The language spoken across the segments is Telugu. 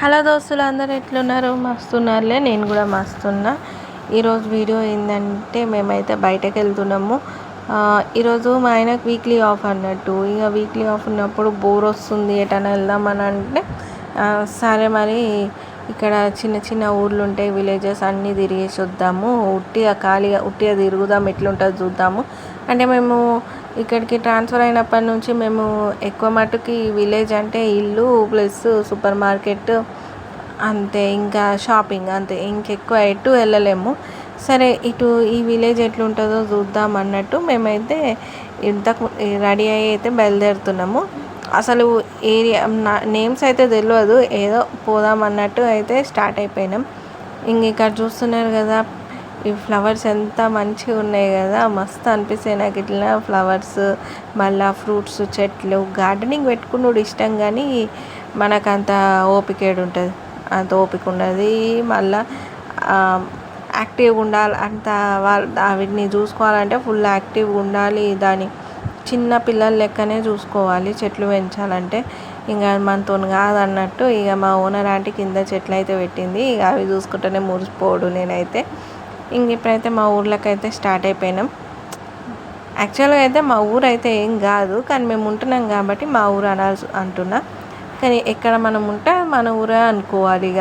హలో దోస్తులు అందరు ఎట్లున్నారు? మస్తున్నారులే నేను కూడా మస్తున్నా. ఈరోజు వీడియో ఏంటంటే మేమైతే బయటకు వెళ్తున్నాము. ఈరోజు మా ఆయనకు వీక్లీ ఆఫ్ అన్నట్టు. ఇక వీక్లీ ఆఫ్ ఉన్నప్పుడు బోర్ వస్తుంది ఎటన్నా వెళ్దామని అంటే సరే మరి ఇక్కడ చిన్న చిన్న ఊర్లు ఉంటాయి విలేజెస్ అన్నీ తిరిగేసి వద్దాము ఉట్టిగా ఖాళీగా ఉట్టిగా తిరుగుదాం ఎట్లుంటుందో చూద్దాము. అంటే మేము ఇక్కడికి ట్రాన్స్ఫర్ అయినప్పటి నుంచి మేము ఎక్కువ మటుకి విలేజ్ అంటే ఇల్లు ప్లస్ సూపర్ మార్కెట్ అంతే ఇంకా షాపింగ్ అంతే. ఇంకెక్కువ ఎటు వెళ్ళలేము. సరే ఇటు ఈ విలేజ్ ఎట్లుంటుందో చూద్దాం అన్నట్టు మేమైతే ఇంతకు రెడీ అయ్యి అయితే బయలుదేరుతున్నాము. అసలు ఏరియా నేమ్స్ అయితే తెలియదు ఏదో పోదాం అన్నట్టు అయితే స్టార్ట్ అయిపోయినాం. ఇంక ఇక్కడ చూస్తున్నారు కదా ఈ ఫ్లవర్స్ ఎంత మంచిగా ఉన్నాయి కదా. మస్తు అనిపిస్తాయి నాకు ఇట్లా ఫ్లవర్స్ మళ్ళా ఫ్రూట్స్ చెట్లు గార్డెనింగ్ పెట్టుకున్నాడు ఇష్టం కానీ మనకు అంత ఓపికేడు ఉంటుంది. అంత ఓపిక ఉన్నది మళ్ళా యాక్టివ్గా ఉండాలి. అంత వాళ్ళ వీటిని చూసుకోవాలంటే ఫుల్ యాక్టివ్గా ఉండాలి దాని చిన్న పిల్లల లెక్కనే చూసుకోవాలి. చెట్లు పెంచాలంటే ఇంకా మనతో కాదన్నట్టు ఇక మా ఓనర్ ఆంటీ కింద చెట్లు అయితే పెట్టింది. ఇక అవి చూసుకుంటూనే మురిసిపోడు నేనైతే. ఇంక ఇప్పుడైతే మా ఊర్లోకి అయితే స్టార్ట్ అయిపోయినాం. యాక్చువల్గా అయితే మా ఊరు అయితే ఏం కాదు. కానీ మేము ఉంటున్నాం కాబట్టి మా ఊరు అనాల్సి అంటున్నా. కానీ ఎక్కడ మనం ఉంటే మన ఊరే అనుకోవాలి ఇక.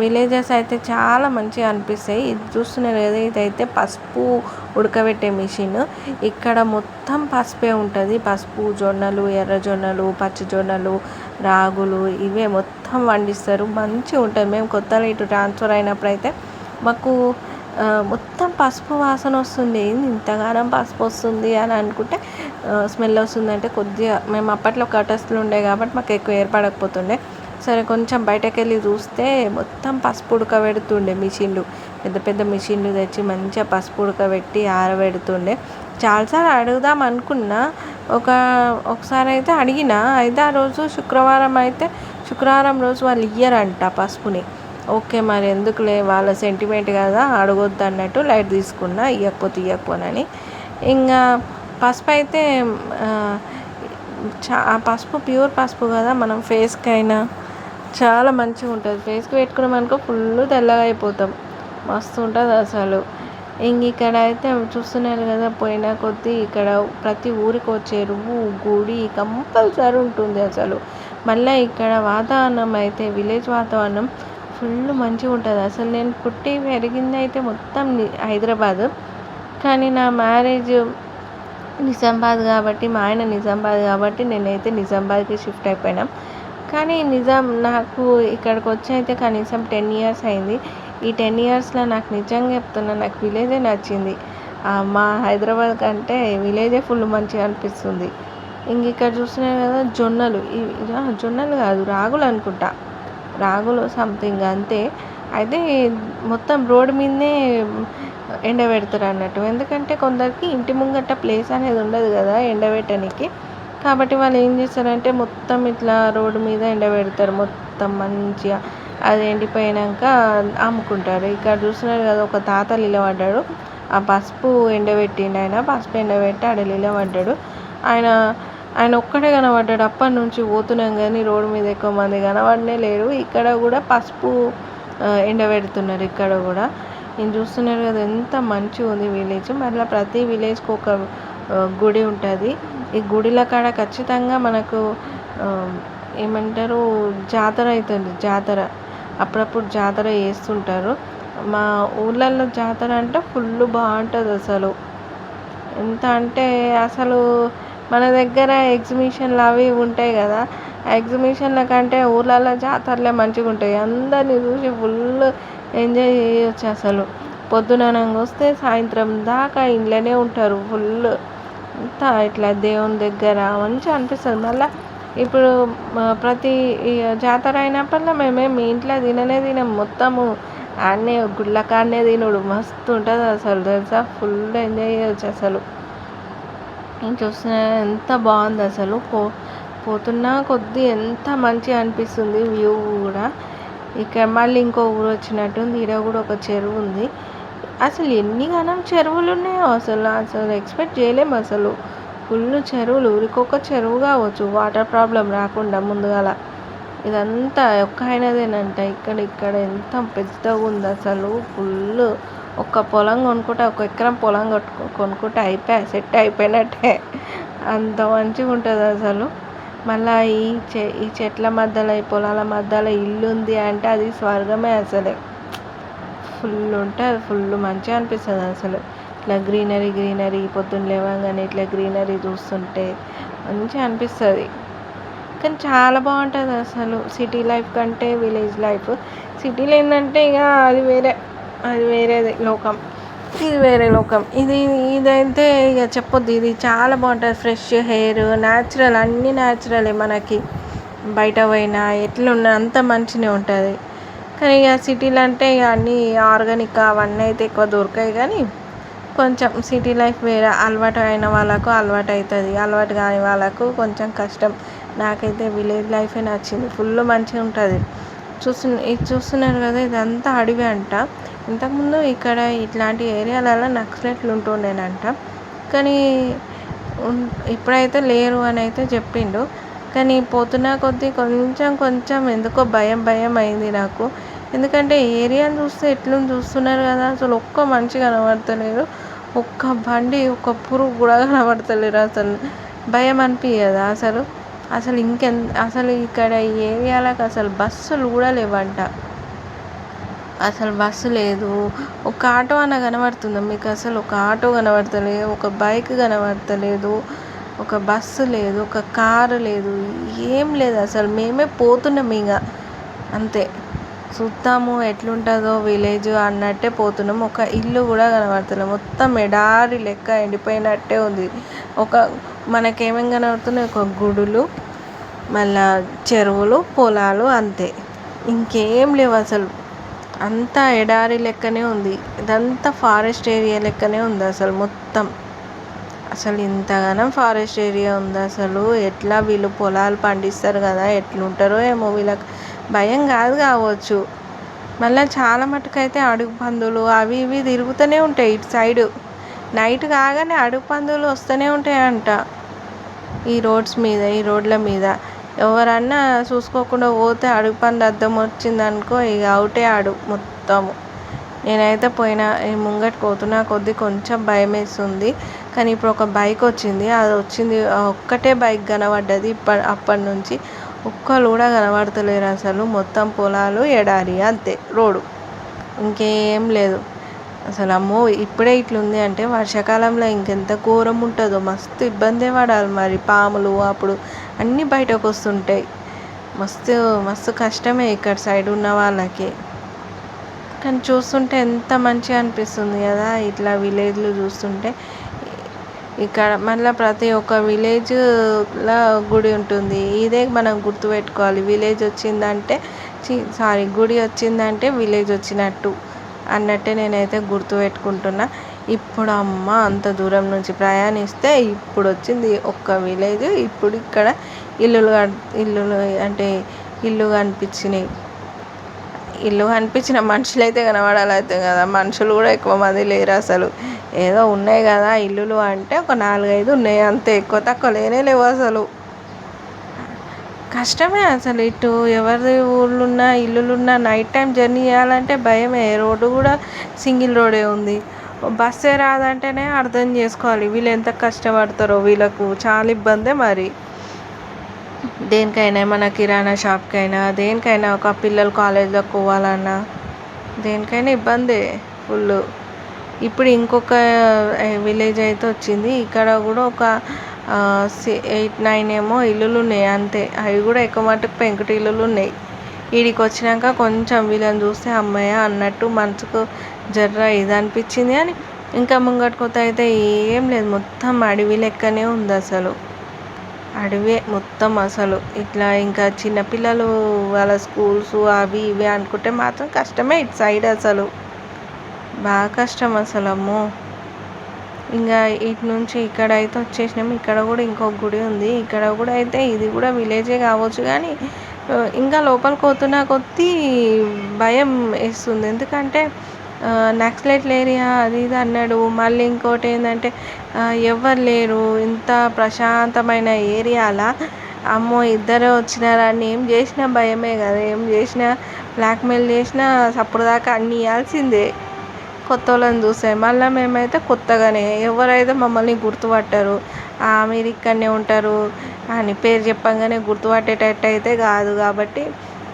విలేజెస్ అయితే చాలా మంచిగా అనిపిస్తాయి. ఇది చూస్తున్నారు కదా ఇదైతే పసుపు ఉడకబెట్టే మిషన్ ఇక్కడ మొత్తం పసుపే ఉంటుంది. పసుపు జొన్నలు ఎర్ర జొన్నలు పచ్చ జొన్నలు రాగులు ఇవే మొత్తం పండిస్తారు మంచిగా ఉంటుంది. మేము కొత్తగా ఇటు ట్రాన్స్ఫర్ అయినప్పుడు అయితే మాకు మొత్తం పసుపు వాసన వస్తుంది. ఇంతగానం పసుపు వస్తుంది అని అనుకుంటే స్మెల్ వస్తుంది అంటే కొద్దిగా మేము అప్పట్లో కటస్లు ఉండే కాబట్టి మాకు ఎక్కువ ఏర్పడకపోతుండే. సరే కొంచెం బయటకు వెళ్ళి చూస్తే మొత్తం పసుపు ఉడకబెడుతుండే మిషన్లు. పెద్ద పెద్ద మిషన్లు తెచ్చి మంచిగా పసుపు ఉడకబెట్టి ఆరబెడుతుండే. చాలాసార్లు అడుగుదాం అనుకున్నా ఒక ఒకసారి అయితే అడిగిన అయితే ఆ రోజు శుక్రవారం అయితే శుక్రవారం రోజు వాళ్ళు ఇయ్యరంట పసుపుని. ఓకే మరి ఎందుకులే వాళ్ళ సెంటిమెంట్ కదా అడగొద్దు అన్నట్టు లైట్ తీసుకున్నా ఇవ్వకపోతే ఇవ్వకపోనని ఇంకా పసుపు అయితే చా ఆ పసుపు ప్యూర్ పసుపు కదా మనం ఫేస్కి అయినా చాలా మంచిగా ఉంటుంది. ఫేస్కి పెట్టుకున్నాం అనుకో ఫుల్ తెల్లగా అయిపోతాం. మస్తు ఉంటుంది అసలు. ఇంక ఇక్కడ అయితే చూస్తున్నారు కదా పోయిన కొద్దీ ఇక్కడ ప్రతి ఊరికి చెరువు గుడి కంపల్సరీ ఉంటుంది అసలు. మళ్ళీ ఇక్కడ వాతావరణం అయితే విలేజ్ వాతావరణం ఫుల్ మంచిగా ఉంటుంది. అసలు నేను పుట్టి పెరిగింది అయితే మొత్తం హైదరాబాదు హైదరాబాద్. కానీ నా మ్యారేజ్ నిజామాబాద్ కాబట్టి మా ఆయన నిజామాబాద్ కాబట్టి నేనైతే నిజామాబాద్కి షిఫ్ట్ అయిపోయినాం. కానీ నిజం నాకు ఇక్కడికి వచ్చి అయితే కనీసం టెన్ ఇయర్స్ అయింది. ఈ టెన్ ఇయర్స్లో నాకు నిజంగా చెప్తున్నా నాకు విలేజే నచ్చింది. మా హైదరాబాద్ కంటే విలేజే ఫుల్ మంచిగా అనిపిస్తుంది. ఇంక ఇక్కడ చూస్తున్నాయి కదా జొన్నలు. జొన్నలు కాదు రాగులు అనుకుంటా. రాగులు సంథింగ్ అంతే. అయితే మొత్తం రోడ్డు మీదనే ఎండబెడతారు అన్నట్టు. ఎందుకంటే కొందరికి ఇంటి ముంగట ప్లేస్ అనేది ఉండదు కదా ఎండబెట్టడానికి కాబట్టి వాళ్ళు ఏం చేస్తారంటే మొత్తం ఇట్లా రోడ్డు మీద ఎండబెడతారు మొత్తం మంచిగా. అది ఎండిపోయాక అమ్ముకుంటారు. ఇక్కడ చూస్తున్నారు కదా ఒక తాత నిలబడ్డాడు. ఆ పసుపు ఎండబెట్టిండు ఆయన. పసుపు ఎండబెట్టి ఆడ నిలబడ్డాడు. ఆయన ఆయన ఒక్కడే కనబడ్డాడు. అప్పటి నుంచి పోతున్నాం కానీ రోడ్డు మీద ఎక్కువ మంది కనబడనే లేరు. ఇక్కడ కూడా పసుపు ఎండబెడుతున్నారు ఇక్కడ కూడా. నేను చూస్తున్నారు కదా ఎంత మంచిగా ఉంది విలేజ్ మళ్ళీ ప్రతి విలేజ్కి ఒక గుడి ఉంటుంది. ఈ గుడిల కాడ ఖచ్చితంగా మనకు ఏమంటారు జాతర అవుతుంది జాతర. అప్పుడప్పుడు జాతర చేస్తుంటారు. మా ఊళ్ళల్లో జాతర అంటే ఫుల్ బాగుంటుంది అసలు. ఎంత అంటే అసలు మన దగ్గర ఎగ్జిబిషన్లు అవి ఉంటాయి కదా ఆ ఎగ్జిబిషన్ల కంటే ఊళ్ళల్లో జాతరలే మంచిగా ఉంటాయి. అందరిని చూసి ఫుల్ ఎంజాయ్ చేయొచ్చు అసలు. పొద్దుననంగా వస్తే సాయంత్రం దాకా ఇంట్లోనే ఉంటారు ఫుల్ అంతా ఇట్లా దేవుని దగ్గర మంచిగా అనిపిస్తుంది. మళ్ళీ ఇప్పుడు ప్రతి జాతర అయినప్పట్లో మేమేం మీ ఇంట్లో తిననే తినం. మొత్తము ఆడనే గుళ్ళ కాడనే తినుడు. మస్తు ఉంటుంది అసలు. తెలుసా? ఫుల్ ఎంజాయ్ చేయొచ్చు అసలు. నేను చూస్తున్నా ఎంత బాగుంది అసలు. పో పోతున్నా కొద్దీ ఎంత మంచిగా అనిపిస్తుంది. వ్యూ కూడా. ఇక్కడ మళ్ళీ ఇంకో ఊరు వచ్చినట్టుంది. ఈడ కూడా ఒక చెరువు ఉంది. అసలు ఎన్ని గనం చెరువులు ఉన్నాయో అసలు అసలు ఎక్స్పెక్ట్ చేయలేము అసలు. ఫుల్ చెరువులు ఊరికొక చెరువు కావచ్చు వాటర్ ప్రాబ్లం రాకుండా ముందుగాల. ఇదంతా ఒక్క ఆయనదేనంట ఇక్కడ ఇక్కడ ఎంత పెద్దగా ఉంది అసలు. ఫుల్ ఒక్క పొలం కొనుక్కుంటే ఒక ఎకరం పొలం కొట్టుకో కొనుక్కుంటే అయిపోయా సెట్ అయిపోయినట్టే. అంత మంచిగా ఉంటుంది అసలు. మళ్ళీ ఈ చె ఈ చెట్ల మధ్యలో ఈ పొలాల మధ్యలో ఇల్లు ఉంది అంటే అది స్వర్గమే అసలే. ఫుల్ ఉంటే అది ఫుల్ మంచిగా అనిపిస్తుంది అసలు. ఇట్లా గ్రీనరీ గ్రీనరీ పొద్దున్న లేవగానే ఇట్లా గ్రీనరీ చూస్తుంటే మంచిగా అనిపిస్తుంది. కానీ చాలా బాగుంటుంది అసలు సిటీ లైఫ్ కంటే విలేజ్ లైఫ్. సిటీలో ఏంటంటే ఇక అది వేరే అది వేరేది లోకం. ఇది వేరే లోకం. ఇది ఇదైతే ఇక చెప్పొద్దు. ఇది చాలా బాగుంటుంది. ఫ్రెష్ హెయిర్ న్యాచురల్ అన్నీ న్యాచురలే మనకి. బయట పోయినా ఎట్లున్నా అంత మంచిగా ఉంటుంది. కానీ ఇక సిటీలో అంటే ఇక అన్నీ ఆర్గానిక్ అవన్నీ అయితే ఎక్కువ దొరకాయి కానీ కొంచెం సిటీ లైఫ్ వేరే అలవాటు అయిన వాళ్ళకు అలవాటు అవుతుంది. అలవాటు కాని వాళ్ళకు కొంచెం కష్టం. నాకైతే విలేజ్ లైఫే నచ్చింది. ఫుల్ మంచిగా ఉంటుంది. చూస్తు ఇది చూస్తున్నారు కదా ఇదంతా అడవి అంట. ఇంతకుముందు ఇక్కడ ఇట్లాంటి ఏరియాలలో నక్సలెట్లు ఉంటుండేనంట. కానీ ఇప్పుడైతే లేరు అని అయితే చెప్పిండు. కానీ పోతున్న కొద్దీ కొంచెం కొంచెం ఎందుకో భయం భయం అయింది నాకు. ఎందుకంటే ఏరియాని చూస్తే ఎట్లుంది చూస్తున్నారు కదా అసలు ఒక్క మనిషి కనబడతలేరు. ఒక్క బండి ఒక్క పురుగు కూడా కనబడతలేరు అసలు. భయం అనిపించదా అసలు? అసలు ఇంకెన్ అసలు ఇక్కడ ఈ ఏరియాలకు అసలు బస్సులు కూడా లేవంట. అసలు బస్సు లేదు. ఒక ఆటో అన్న కనబడుతుందా మీకు? అసలు ఒక ఆటో కనబడతలేదు ఒక బైక్ కనబడతలేదు. ఒక బస్సు లేదు ఒక కారు లేదు ఏం లేదు అసలు. మేమే పోతున్నాం ఇక అంతే. చూద్దాము ఎట్లుంటుందో విలేజ్ అన్నట్టే పోతున్నాం. ఒక ఇల్లు కూడా కనబడుతున్నాం మొత్తం ఎడారి లెక్క ఎండిపోయినట్టే ఉంది. ఒక మనకేమేం కనబడుతున్నాయి? ఒక గుడులు మళ్ళా చెరువులు పొలాలు అంతే. ఇంకేం లేవు అసలు. అంతా ఎడారి లెక్కనే ఉంది. ఇదంతా ఫారెస్ట్ ఏరియా లెక్కనే ఉంది అసలు మొత్తం. అసలు ఇంతగానం ఫారెస్ట్ ఏరియా ఉంది అసలు. ఎట్లా వీళ్ళు పొలాలు పండిస్తారు కదా ఎట్లుంటారో ఏమో వీళ్ళకి భయం కాదు కావచ్చు. మళ్ళీ చాలా మటుకైతే అడుగు పందులు అవి ఇవి తిరుగుతూనే ఉంటాయి ఇటు సైడు. నైట్ కాగానే అడుగు పందులు వస్తూనే ఉంటాయంట ఈ రోడ్స్ మీద ఈ రోడ్ల మీద. ఎవరన్నా చూసుకోకుండా పోతే అడుగు పంది అద్దం వచ్చిందనుకో ఇక అవుటే ఆడు మొత్తము. నేనైతే పోయిన ముంగట్ పోతున్నా కొద్దీ కొంచెం భయం వేస్తుంది కానీ ఇప్పుడు ఒక బైక్ వచ్చింది. అది వచ్చింది ఒక్కటే బైక్ కనబడ్డది. ఇప్పటి అప్పటి నుంచి ఒక్కరు కూడా కనబడతలేరు అసలు. మొత్తం పొలాలు ఎడారి అంతే రోడ్డు. ఇంకేం లేదు. అసలు అమ్మో ఇప్పుడే ఇట్లుంది అంటే వర్షాకాలంలో ఇంకెంత ఘోరం ఉంటుందో. మస్తు ఇబ్బందే పడాలి మరి. పాములు అప్పుడు అన్నీ బయటకు వస్తుంటాయి. మస్తు మస్తు కష్టమే ఇక్కడ సైడ్ ఉన్న వాళ్ళకి. కానీ చూస్తుంటే ఎంత మంచిగా అనిపిస్తుంది కదా. ఇట్లా విలేజ్లు చూస్తుంటే ఇక్కడ మళ్ళీ ప్రతి ఒక్క విలేజ్లో గుడి ఉంటుంది. ఇదే మనం గుర్తుపెట్టుకోవాలి విలేజ్ వచ్చిందంటే సారీ గుడి వచ్చిందంటే విలేజ్ వచ్చినట్టు అన్నట్టే నేనైతే గుర్తుపెట్టుకుంటున్నా ఇప్పుడు అమ్మ అంత దూరం నుంచి ప్రయాణిస్తే ఇప్పుడు వచ్చింది ఒక్క విలేజ్ ఇప్పుడు ఇక్కడ ఇల్లులు ఇల్లులు అంటే ఇల్లు కనిపించినాయి. ఇల్లు కనిపించిన మనుషులు అయితే కనబడాలైతే కదా. మనుషులు కూడా ఎక్కువ మంది లేరు అసలు. ఏదో ఉన్నాయి కదా ఇల్లులు అంటే ఒక నాలుగైదు ఉన్నాయి అంతే. ఎక్కువ తక్కువ లేనే లేవు అసలు. కష్టమే అసలు ఇటు ఎవరి ఊళ్ళున్నా ఇల్లులున్నా నైట్ టైం జర్నీ చేయాలంటే భయమే. రోడ్డు కూడా సింగిల్ రోడే ఉంది. బస్సే రాదంటేనే అర్థం చేసుకోవాలి. వీళ్ళు ఎంత కష్టపడతారో వీళ్ళకు చాలా ఇబ్బందే మరి. దేనికైనా మన కిరాణా షాప్కైనా దేనికైనా ఒక పిల్లలు కాలేజీలోకి పోవాలన్నా దేనికైనా ఇబ్బందే ఫుల్ ఇప్పుడు ఇంకొక విలేజ్ అయితే వచ్చింది ఇక్కడ కూడా ఒక ఎయిట్ నైన్ ఏమో ఇల్లులు ఉన్నాయి అంతే. అవి కూడా ఎక్కువ మటుకు పెంకుటి ఇల్లులు ఉన్నాయి వీడికి వచ్చినాక కొంచెం వీళ్ళని చూస్తే అమ్మాయి అన్నట్టు మనసుకు జర్ర ఇది అనిపించింది అని. ఇంకా ముంగటికొత అయితే ఏం లేదు. మొత్తం అడవి లెక్కనే ఉంది అసలు. అడవే మొత్తం అసలు. ఇట్లా ఇంకా చిన్నపిల్లలు వాళ్ళ స్కూల్స్ అవి ఇవి అనుకుంటే మాత్రం కష్టమే ఇటు సైడ్ అసలు. బాగా కష్టం అసలు అమ్మో. ఇంకా ఇటు నుంచి ఇక్కడ అయితే వచ్చేసినాము ఇక్కడ కూడా ఇంకొక గుడి ఉంది. ఇక్కడ కూడా అయితే ఇది కూడా విలేజే కావచ్చు కానీ ఇంకా లోపలికి పోతున్నా కొద్దీ భయం వేస్తుంది. ఎందుకంటే నక్సలైట్ల ఏరియా అది ఇది అన్నాడు. మళ్ళీ ఇంకోటి ఏంటంటే ఎవ్వరు లేరు. ఇంత ప్రశాంతమైన ఏరియాల? అమ్మో ఇద్దరే వచ్చినారని ఏం చేసినా భయమే కదా. ఏం చేసినా బ్లాక్మెయిల్ చేసినా దాకా అన్ని ఇవ్వాల్సిందే కొత్త వాళ్ళని చూస్తే మళ్ళీ మేమైతే కొత్తగానే. ఎవరైతే మమ్మల్ని గుర్తుపట్టరు మీరు ఇక్కడనే ఉంటారు అని పేరు చెప్పంగానే గుర్తుపట్టేటట్టు అయితే కాదు. కాబట్టి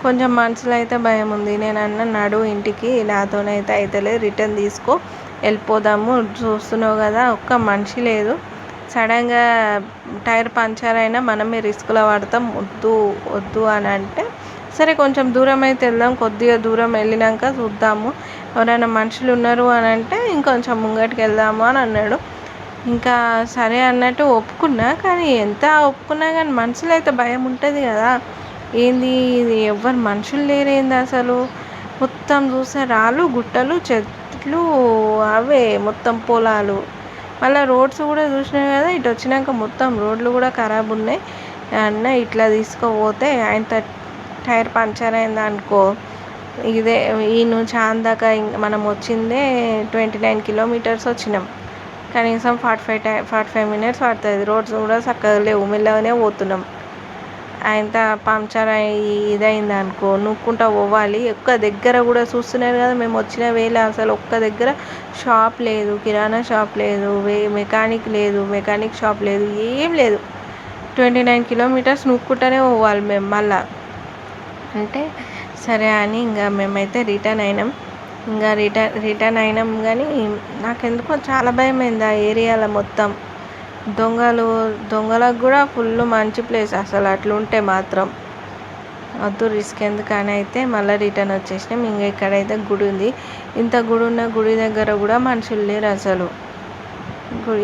కొంచెం మనసులో అయితే భయం ఉంది నేను అన్న నడు ఇంటికి నాతోనైతే అవుతలేదు రిటర్న్ తీసుకో వెళ్ళిపోదాము చూస్తున్నావు కదా ఒక్క మనిషి లేదు. సడన్గా టైర్ పంచర్ అయినా మనమే రిస్క్లో పడతాం వద్దు వద్దు అని అంటే సరే కొంచెం దూరం అయితే వెళ్దాం కొద్దిగా దూరం వెళ్ళినాక చూద్దాము. ఎవరైనా మనుషులు ఉన్నారు అని అంటే ఇంకొంచెం ముంగటికి వెళ్దాము అని అన్నాడు. ఇంకా సరే అన్నట్టు ఒప్పుకున్నా కానీ ఎంత ఒప్పుకున్నా కానీ మనసులో అయితే భయం ఉంటుంది కదా. ఏంది ఇది ఎవ్వరు మనుషులు లేరేంది అసలు? మొత్తం చూస్తే రాళ్ళు గుట్టలు చెట్లు అవే మొత్తం పొలాలు. మళ్ళీ రోడ్స్ కూడా చూసినాం కదా ఇటు వచ్చినాక మొత్తం రోడ్లు కూడా ఖరాబ్ ఉన్నాయి. అన్న ఇట్లా తీసుకుపోతే ఆయన టైర్ పంచర్ అయింది అనుకో. ఇదే ఈ నుంచి ఆందాక మనం వచ్చిందే ట్వంటీ నైన్ కిలోమీటర్స్ వచ్చినాం. కనీసం forty five to forty five minutes పడుతుంది. రోడ్స్ కూడా చక్కగా లేవు. మెల్లగానే పోతున్నాం. ఆయన పంక్చర్ అయ్యి ఇదైంది అనుకో నూక్కుంటా పోవాలి. ఒక్క దగ్గర కూడా చూస్తున్నారు కదా మేము వచ్చిన వేళ అసలు ఒక్క దగ్గర షాప్ లేదు కిరాణా షాప్ లేదు వే మెకానిక్ లేదు మెకానిక్ షాప్ లేదు ఏం లేదు. ట్వంటీ నైన్ కిలోమీటర్స్ నూక్కుంటూనే పోవాలి మేము మళ్ళా. అంటే సరే అని ఇంకా మేమైతే రిటర్న్ అయినాం. ఇంకా రిటర్న్ రిటర్న్ అయినాం కానీ నాకెందుకో చాలా భయమైంది ఆ ఏరియాలో మొత్తం. దొంగలు దొంగలకు కూడా ఫుల్ మంచి ప్లేస్ అసలు. అట్లుంటే మాత్రం వద్దు రిస్క్ ఎందుకని అయితే మళ్ళీ రిటర్న్ వచ్చేసినాం. ఇంకా ఇక్కడైతే గుడి ఉంది ఇంత గుడి ఉన్న గుడి దగ్గర కూడా మనుషులు లేరు అసలు.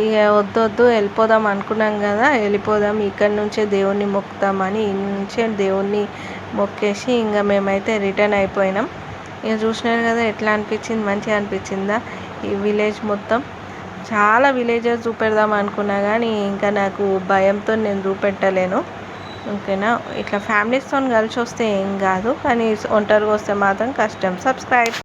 ఇక వద్దు వద్దు వెళ్ళిపోదాం అనుకున్నాం కదా. వెళ్ళిపోదాం ఇక్కడ నుంచే దేవుణ్ణి మొక్కుతామని నుంచే దేవుణ్ణి మొక్కేసి ఇంకా మేమైతే రిటర్న్ అయిపోయినాం. ఇక చూసినారు కదా ఎట్లా అనిపించింది? మంచిగా అనిపించిందా? ఈ విలేజ్ మొత్తం. చాలా విలేజెస్ చూపెడదాం అనుకున్నా కానీ ఇంకా నాకు భయంతో నేను చూపెట్టలేను. ఓకేనా? ఇట్లా ఫ్యామిలీస్తో కలిసి వస్తే ఏం కాదు. కానీ ఒంటరిగా వస్తే మాత్రం కష్టం. సబ్స్క్రైబ్